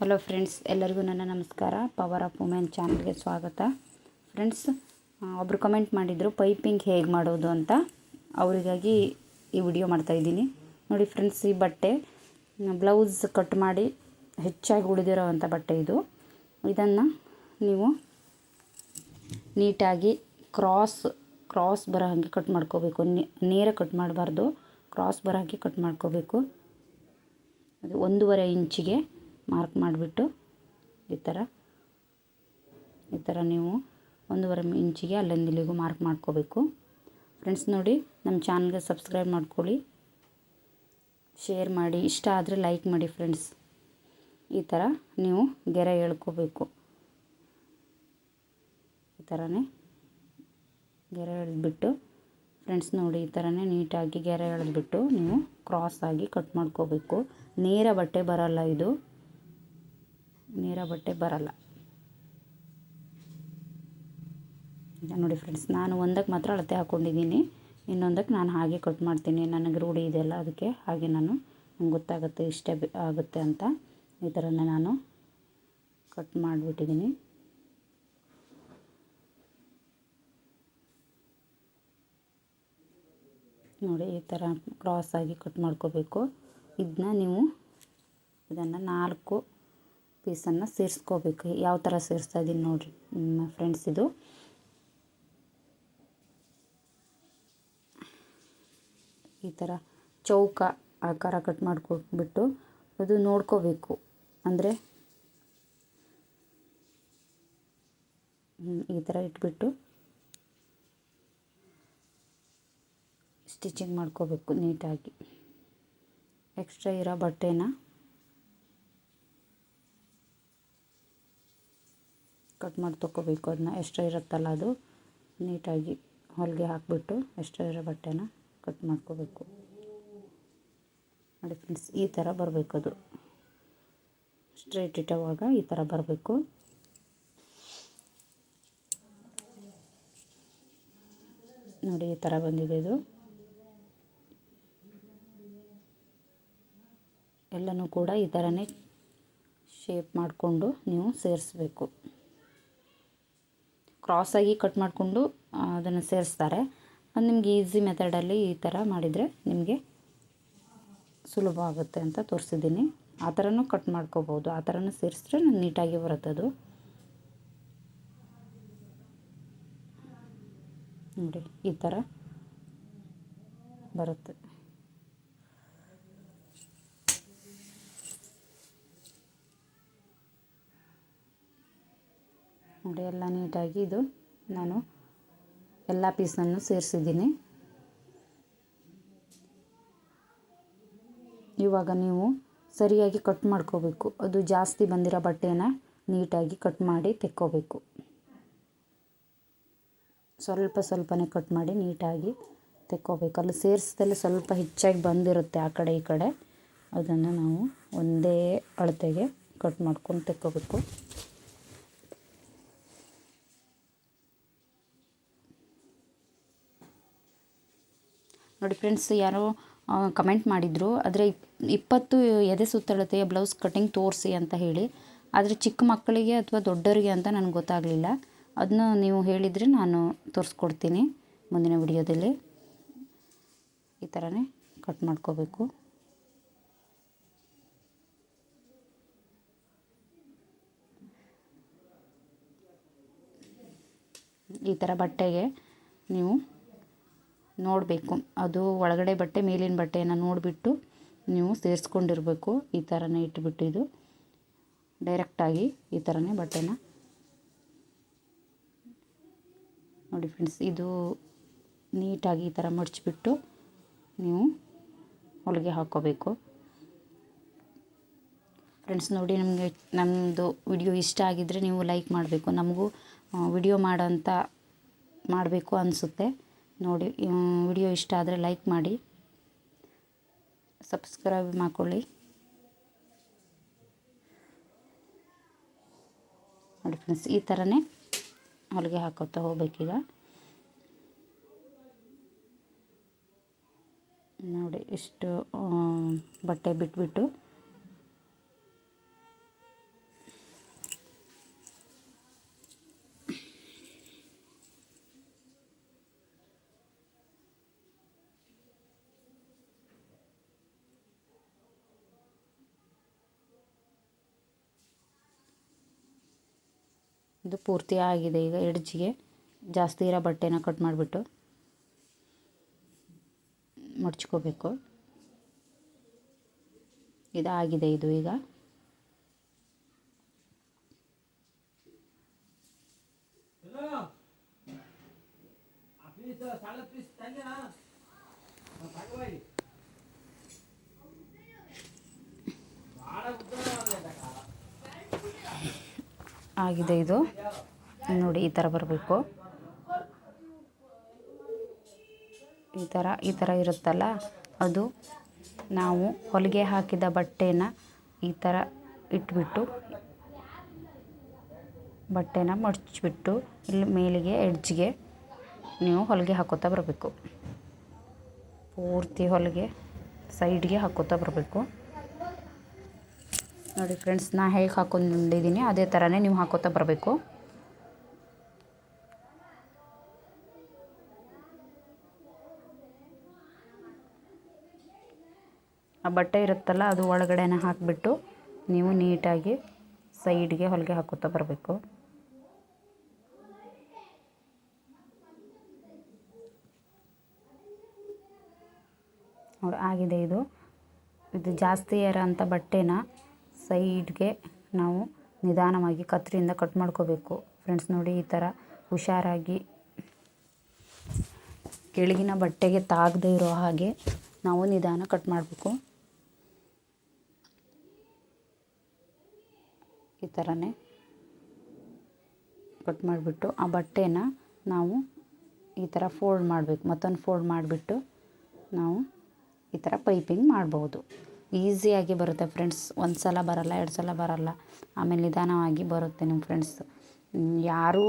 Hello friends ಎಲ್ಲರಿಗೂ ನನ್ನ ನಮಸ್ಕಾರ. ಪವರ್ ಆಫ್ ವುಮೆನ್ ಚಾನಲ್ಗೆ ಸ್ವಾಗತ. ಫ್ರೆಂಡ್ಸ್ ಒಬ್ಬರು ಕಮೆಂಟ್ ಮಾಡಿದರು ಪೈಪಿಂಗ್ ಹೇಗೆ ಮಾಡೋದು? ಅಂತ. ಅವರಿಗಾಗಿ ಈ ವಿಡಿಯೋ ಮಾಡ್ತಾಯಿದ್ದೀನಿ ನೋಡಿ ಫ್ರೆಂಡ್ಸ್ ಈ ಬಟ್ಟೆ ಬ್ಲೌಸ್ ಕಟ್ ಮಾಡಿ ಹೆಚ್ಚಾಗಿ ಉಳಿದಿರೋ ಅಂಥ ಬಟ್ಟೆ ಇದು. ಇದನ್ನು ನೀವು ನೀಟಾಗಿ ಕ್ರಾಸ್ ಕ್ರಾಸ್ ಬರೋ ಹಾಗೆ ಕಟ್ ಮಾಡ್ಕೋಬೇಕು. ನೇರ ಕಟ್ ಮಾಡಬಾರ್ದು. ಕ್ರಾಸ್ ಬರೋ ಹಾಗೆ ಕಟ್ ಮಾಡ್ಕೋಬೇಕು. ಅದು ಒಂದೂವರೆ ಇಂಚಿಗೆ ಮಾರ್ಕ್ ಮಾಡಿಬಿಟ್ಟು ಈ ಥರ ಈ ಥರ ನೀವು ಒಂದೂವರೆ ಇಂಚಿಗೆ ಅಲ್ಲಿಂದ ಇಲ್ಲಿಗೂ ಮಾರ್ಕ್ ಮಾಡ್ಕೋಬೇಕು. ಫ್ರೆಂಡ್ಸ್ ನೋಡಿ, ನಮ್ಮ ಚಾನಲ್ಗೆ ಸಬ್ಸ್ಕ್ರೈಬ್ ಮಾಡ್ಕೊಳ್ಳಿ, ಶೇರ್ ಮಾಡಿ, ಇಷ್ಟ ಆದರೆ ಲೈಕ್ ಮಾಡಿ ಫ್ರೆಂಡ್ಸ್ ಈ ಥರ ನೀವು ಗೆರೆ ಎಳ್ಕೋಬೇಕು ಈ ಥರನೇ ಗೆರೆ ಎಳೆದ್ಬಿಟ್ಟು ಫ್ರೆಂಡ್ಸ್ ನೋಡಿ, ಈ ಥರನೇ ನೀಟಾಗಿ ಗೆರೆ ಎಳೆದ್ಬಿಟ್ಟು ನೀವು ಕ್ರಾಸ್ ಆಗಿ ಕಟ್ ಮಾಡ್ಕೋಬೇಕು. ನೇರ ಬಟ್ಟೆ ಬರಲ್ಲ ಇದು. ನೇರ ಬಟ್ಟೆ ಬರಲ್ಲ. ಈಗ ನೋಡಿ ಫ್ರೆಂಡ್ಸ್ ನಾನು ಒಂದಕ್ಕೆ ಮಾತ್ರ ಅಳತೆ ಹಾಕ್ಕೊಂಡಿದ್ದೀನಿ ಇನ್ನೊಂದಕ್ಕೆ ನಾನು ಹಾಗೆ ಕಟ್ ಮಾಡ್ತೀನಿ. ನನಗೆ ರೂಢಿ ಇದೆಯಲ್ಲ ಅದಕ್ಕೆ ಹಾಗೆ ನಾನು ನಂಗೆ ಗೊತ್ತಾಗುತ್ತೆ, ಇಷ್ಟೇ ಆಗುತ್ತೆ ಅಂತ ಈ ಥರನೇ ನಾನು ಕಟ್ ಮಾಡಿಬಿಟ್ಟಿದ್ದೀನಿ. ನೋಡಿ, ಈ ಥರ ಆಗಿ ಕಟ್ ಮಾಡ್ಕೋಬೇಕು. ಇದನ್ನ ನೀವು ಇದನ್ನು ನಾಲ್ಕು ಪೀಸನ್ನು ಸೇರಿಸ್ಕೋಬೇಕು. ಯಾವ ಥರ ಸೇರಿಸ್ತಾ ಇದ್ದೀನಿ ನೋಡಿರಿ ಫ್ರೆಂಡ್ಸ್ ಇದು. ಈ ಥರ ಚೌಕ ಆಕಾರ ಕಟ್ ಮಾಡ್ಕೊಟ್ಬಿಟ್ಟು ಅದು ನೋಡ್ಕೋಬೇಕು. ಅಂದರೆ ಈ ಥರ ಇಟ್ಬಿಟ್ಟು ಸ್ಟಿಚಿಂಗ್ ಮಾಡ್ಕೋಬೇಕು ನೀಟಾಗಿ. ಎಕ್ಸ್ಟ್ರಾ ಇರೋ ಬಟ್ಟೆನ ಕಟ್ ಮಾಡಿ ತೊಗೋಬೇಕು. ಅದನ್ನ ಎಕ್ಸ್ಟ್ರಾ ಇರುತ್ತಲ್ಲ ಅದು. ನೀಟಾಗಿ ಹೊಲಿಗೆ ಹಾಕಿಬಿಟ್ಟು ಎಕ್ಸ್ಟ್ರಾ ಇರೋ ಬಟ್ಟೆನ ಕಟ್ ಮಾಡ್ಕೋಬೇಕು. ನೋಡಿ ಫ್ರೆಂಡ್ಸ್ ಈ ಥರ ಬರಬೇಕು ಅದು. ಸ್ಟ್ರೈಟ್ ಇಟ್ಟವಾಗ ಈ ಥರ ಬರಬೇಕು. ನೋಡಿ ಈ ಥರ ಬಂದಿದೆ ಇದು. ಎಲ್ಲನೂ ಕೂಡ ಈ ಥರನೇ ಶೇಪ್ ಮಾಡಿಕೊಂಡು ನೀವು ಸೇರಿಸ್ಬೇಕು. ಕ್ರಾಸಾಗಿ ಕಟ್ ಮಾಡಿಕೊಂಡು ಅದನ್ನು ಸೇರಿಸ್ತಾರೆ. ಅದು ನಿಮಗೆ ಈಸಿ ಮೆಥಡಲ್ಲಿ ಈ ಥರ ಮಾಡಿದರೆ ನಿಮಗೆ ಸುಲಭ ಆಗುತ್ತೆ ಅಂತ ತೋರಿಸಿದ್ದೀನಿ. ಆ ಥರನೂ ಕಟ್ ಮಾಡ್ಕೋಬೋದು. ಆ ಥರನೂ ಸೇರಿಸಿದ್ರೆ ನೀಟಾಗಿ ಬರುತ್ತೆ ಅದು. ನೋಡಿ, ಈ ಥರ ಬರುತ್ತೆ. ನೋಡಿ ಎಲ್ಲ ನೀಟಾಗಿ ಇದು ನಾನು ಎಲ್ಲ ಪೀಸನ್ನು ಸೇರಿಸಿದ್ದೀನಿ. ಇವಾಗ ನೀವು ಸರಿಯಾಗಿ ಕಟ್ ಮಾಡ್ಕೋಬೇಕು. ಅದು ಜಾಸ್ತಿ ಬಂದಿರೋ ಬಟ್ಟೆನ ನೀಟಾಗಿ ಕಟ್ ಮಾಡಿ ತೆಕ್ಕೋಬೇಕು. ಸ್ವಲ್ಪ ಸ್ವಲ್ಪನೇ ಕಟ್ ಮಾಡಿ ನೀಟಾಗಿ ತೆಕ್ಕೋಬೇಕು. ಅಲ್ಲಿ ಸೇರಿಸ್ದಲ್ಲಿ ಸ್ವಲ್ಪ ಹೆಚ್ಚಾಗಿ ಬಂದಿರುತ್ತೆ ಆ ಕಡೆ ಈ ಕಡೆ. ಅದನ್ನು ನಾವು ಒಂದೇ ಅಳತೆಗೆ ಕಟ್ ಮಾಡ್ಕೊಂಡು ತೆಕ್ಕೋಬೇಕು. ನೋಡಿ ಫ್ರೆಂಡ್ಸ್, ಯಾರೋ ಕಮೆಂಟ್ ಮಾಡಿದರು. ಆದರೆ ಇಪ್ಪತ್ತು ಎದೆ ಸುತ್ತಳತೆಯ ಬ್ಲೌಸ್ ಕಟಿಂಗ್ ತೋರಿಸಿ ಅಂತ ಹೇಳಿ. ಆದರೆ ಚಿಕ್ಕ ಮಕ್ಕಳಿಗೆ ಅಥವಾ ದೊಡ್ಡವರಿಗೆ ಅಂತ ನನಗೆ ಗೊತ್ತಾಗಲಿಲ್ಲ. ಅದನ್ನ ನೀವು ಹೇಳಿದರೆ ನಾನು ತೋರಿಸ್ಕೊಡ್ತೀನಿ ಮುಂದಿನ ವಿಡಿಯೋದಲ್ಲಿ. ಈ ಥರನೇ ಕಟ್ ಮಾಡ್ಕೋಬೇಕು. ಈ ಥರ ಬಟ್ಟೆಗೆ ನೀವು ನೋಡಬೇಕು. ಅದು ಒಳಗಡೆ ಬಟ್ಟೆ, ಮೇಲಿನ ಬಟ್ಟೆಯನ್ನು ನೋಡಿಬಿಟ್ಟು ನೀವು ಸೇರಿಸ್ಕೊಂಡಿರಬೇಕು. ಈ ಥರನೇ ಇಟ್ಬಿಟ್ಟು ಇದು. ಡೈರೆಕ್ಟಾಗಿ ಈ ಥರನೇ ಬಟ್ಟೆನ. ನೋಡಿ ಫ್ರೆಂಡ್ಸ್ ಇದು ನೀಟಾಗಿ ಈ ಥರ ಮಡಚಿಬಿಟ್ಟು ನೀವು ಹೊಲಿಗೆ ಹಾಕ್ಕೋಬೇಕು ಫ್ರೆಂಡ್ಸ್ ನೋಡಿ ನಮಗೆ ನಮ್ಮದು ವಿಡಿಯೋ ಇಷ್ಟ ಆಗಿದ್ದರೆ ನೀವು ಲೈಕ್ ಮಾಡಬೇಕು. ನಮಗೂ ವಿಡಿಯೋ ಮಾಡೋಂಥ ಮಾಡಬೇಕು ಅನಿಸುತ್ತೆ. ನೋಡಿ ವಿಡಿಯೋ ಇಷ್ಟ ಆದರೆ ಲೈಕ್ ಮಾಡಿ ಸಬ್ಸ್ಕ್ರೈಬ್ ಮಾಡ್ಕೊಳ್ಳಿ. ನೋಡಿ ಫ್ರೆಂಡ್ಸ್ ಈ ಥರನೇ ಹೊಲಿಗೆ ಹಾಕೋತಾ ಹೋಗ್ಬೇಕೀಗ. ನೋಡಿ, ಇಷ್ಟು ಬಟ್ಟೆ ಬಿಟ್ಬಿಟ್ಟು. ಇದು ಪೂರ್ತಿ ಆಗಿದೆ ಈಗ ಎಡ್ಜಿಗೆ. ಜಾಸ್ತಿ ಇರೋ ಬಟ್ಟೆನ ಕಟ್ ಮಾಡಿಬಿಟ್ಟು ಮಡ್ಚ್ಕೋಬೇಕು. ಇದಾಗಿದೆ ಇದು ಈಗ. ಆಗಿದೆ ಇದು. ನೋಡಿ, ಈ ಥರ ಬರಬೇಕು. ಈ ಥರ ಈ ಥರ ಇರುತ್ತಲ್ಲ? ಅದು ನಾವು ಹೊಲಿಗೆ ಹಾಕಿದ ಬಟ್ಟೆನ ಈ ಥರ ಇಟ್ಬಿಟ್ಟು, ಬಟ್ಟೆನ ಮಡಚ್ಬಿಟ್ಟು, ಇಲ್ಲಿ ಮೇಲಿಗೆ, ಎಡ್ಜ್ಗೆ ನೀವು ಹೊಲಿಗೆ ಹಾಕೋತಾ ಬರಬೇಕು. ಪೂರ್ತಿ ಹೊಲಿಗೆ ಸೈಡ್ಗೆ ಹಾಕೋತಾ ಬರಬೇಕು. ನೋಡಿ ಫ್ರೆಂಡ್ಸ್, ನಾ ಹೇಗೆ ಹಾಕೊಂಡಿದ್ದೀನಿ, ಅದೇ ಥರನೇ ನೀವು ಹಾಕೋತಾ ಬರಬೇಕು. ಆ ಬಟ್ಟೆ ಇರುತ್ತಲ್ಲ, ಅದು ಒಳಗಡೆನ ಹಾಕಿಬಿಟ್ಟು ನೀವು ನೀಟಾಗಿ ಸೈಡ್ಗೆ ಹೊಲಿಗೆ ಹಾಕೋತಾ ಬರಬೇಕು. ನೋಡಿ, ಆಗಿದೆ ಇದು. ಇದು ಜಾಸ್ತಿ ಇರೋಂಥ ಬಟ್ಟೆನ? ಸೈಡ್ಗೆ ನಾವು ನಿಧಾನವಾಗಿ ಕತ್ತರಿಯಿಂದ ಕಟ್ ಮಾಡ್ಕೋಬೇಕು. ಫ್ರೆಂಡ್ಸ್ ನೋಡಿ ಈ ಥರ ಹುಷಾರಾಗಿ ಕೆಳಗಿನ ಬಟ್ಟೆಗೆ ತಾಗದೇ ಇರೋ ಹಾಗೆ ನಾವು ನಿಧಾನ ಕಟ್ ಮಾಡಬೇಕು. ಈ ಥರನೇ ಕಟ್ ಮಾಡಿಬಿಟ್ಟು ಆ ಬಟ್ಟೆನ ನಾವು ಈ ಥರ ಫೋಲ್ಡ್ ಮಾಡಬೇಕು. ಮತ್ತೊಂದು ಫೋಲ್ಡ್ ಮಾಡಿಬಿಟ್ಟು ನಾವು ಈ ಥರ ಪೈಪಿಂಗ್ ಮಾಡ್ಬೋದು. ಈಸಿಯಾಗಿ ಬರುತ್ತೆ ಫ್ರೆಂಡ್ಸ್. ಒಂದು ಸಲ ಬರಲ್ಲ, ಎರಡು ಸಲ ಬರಲ್ಲ. ಆಮೇಲೆ ನಿಧಾನವಾಗಿ ಬರುತ್ತೆ ನಿಮ್ಮ ಫ್ರೆಂಡ್ಸ್. ಯಾರೂ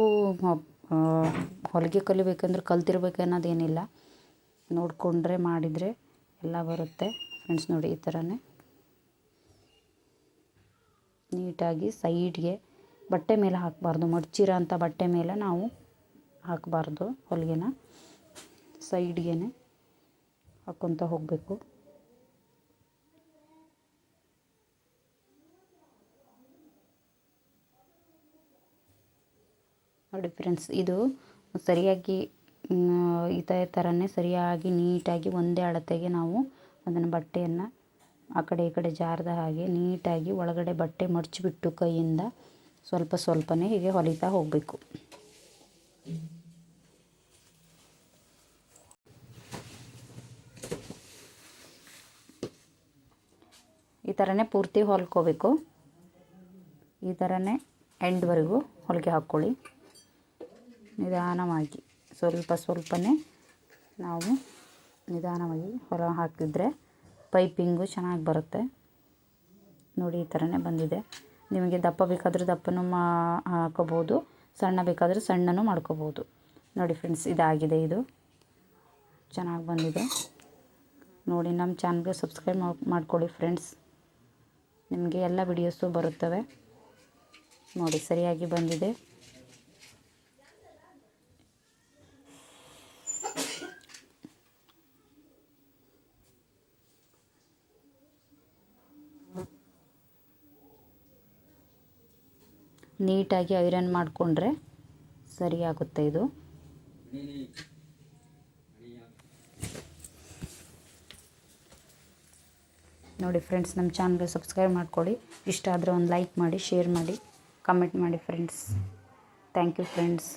ಹೊಲಿಗೆ ಕಲಿಬೇಕಂದ್ರೆ ಕಲ್ತಿರ್ಬೇಕು ಅನ್ನೋದೇನಿಲ್ಲ ನೋಡಿಕೊಂಡ್ರೆ ಮಾಡಿದರೆ ಎಲ್ಲ ಬರುತ್ತೆ ಫ್ರೆಂಡ್ಸ್ ನೋಡಿ ಈ ಥರನೇ ನೀಟಾಗಿ ಸೈಡ್ಗೆ ಬಟ್ಟೆ ಮೇಲೆ ಹಾಕಬಾರ್ದು. ಮಡ್ಚಿರೋ ಅಂಥ ಬಟ್ಟೆ ಮೇಲೆ ನಾವು ಹಾಕಬಾರ್ದು ಹೊಲಿಗೆನ. ಸೈಡ್ಗೆ ಹಾಕ್ಕೊತ ಹೋಗಬೇಕು. ನೋಡಿ ಫ್ರೆಂಡ್ಸ್ ಇದು ಸರಿಯಾಗಿ ಇದೇ ಥರನೇ ಸರಿಯಾಗಿ ನೀಟಾಗಿ ಒಂದೇ ಅಳತೆಗೆ ನಾವು ಅದನ್ನು ಬಟ್ಟೆಯನ್ನು ಆ ಕಡೆ ಈ ಕಡೆ ಜಾರದ ಹಾಗೆ ನೀಟಾಗಿ ಒಳಗಡೆ ಬಟ್ಟೆ ಮಡಚಿಬಿಟ್ಟು ಕೈಯಿಂದ ಸ್ವಲ್ಪ ಸ್ವಲ್ಪನೇ ಹೀಗೆ ಹೊಲಿತಾ ಹೋಗಬೇಕು. ಈ ಥರನೇ ಪೂರ್ತಿ ಹೊಲ್ಕೋಬೇಕು. ಈ ಥರನೇ ಎಂಡ್ವರೆಗೂ ಹೊಲಿಗೆ ಹಾಕ್ಕೊಳ್ಳಿ. ನಿಧಾನವಾಗಿ, ಸ್ವಲ್ಪ ಸ್ವಲ್ಪನೇ ನಾವು ನಿಧಾನವಾಗಿ ಹೊರ ಹಾಕಿದರೆ ಪೈಪಿಂಗು ಚೆನ್ನಾಗಿ ಬರುತ್ತೆ. ನೋಡಿ, ಈ ಥರನೇ ಬಂದಿದೆ. ನಿಮಗೆ ದಪ್ಪ ಬೇಕಾದರೆ ದಪ್ಪನೂ ಮಾ, ಹಾಕೋಬೋದು, ಸಣ್ಣ ಬೇಕಾದರೆ ಸಣ್ಣನೂ ಮಾಡ್ಕೋಬೋದು. ನೋಡಿ ಫ್ರೆಂಡ್ಸ್ ಇದಾಗಿದೆ ಇದು. ಚೆನ್ನಾಗಿ ಬಂದಿದೆ. ನೋಡಿ, ನಮ್ಮ ಚಾನಲ್ಗೆ ಸಬ್ಸ್ಕ್ರೈಬ್ ಮಾಡ್ಕೊಳ್ಳಿ ಫ್ರೆಂಡ್ಸ್ ನಿಮಗೆ ಎಲ್ಲ ವಿಡಿಯೋಸು ಬರುತ್ತವೆ. ನೋಡಿ, ಸರಿಯಾಗಿ ಬಂದಿದೆ. ನೀಟಾಗಿ ಐರನ್ ಮಾಡಿಕೊಂಡ್ರೆ ಸರಿಯಾಗುತ್ತೆ ಇದು. ನೋಡಿ ಫ್ರೆಂಡ್ಸ್ ನಮ್ಮ ಚಾನಲ್ಗೆ ಸಬ್ಸ್ಕ್ರೈಬ್ ಮಾಡ್ಕೊಳ್ಳಿ. ಇಷ್ಟ ಆದರೆ ಒಂದು ಲೈಕ್ ಮಾಡಿ ಶೇರ್ ಮಾಡಿ ಕಮೆಂಟ್ ಮಾಡಿ ಫ್ರೆಂಡ್ಸ್ ಥ್ಯಾಂಕ್ ಯು ಫ್ರೆಂಡ್ಸ್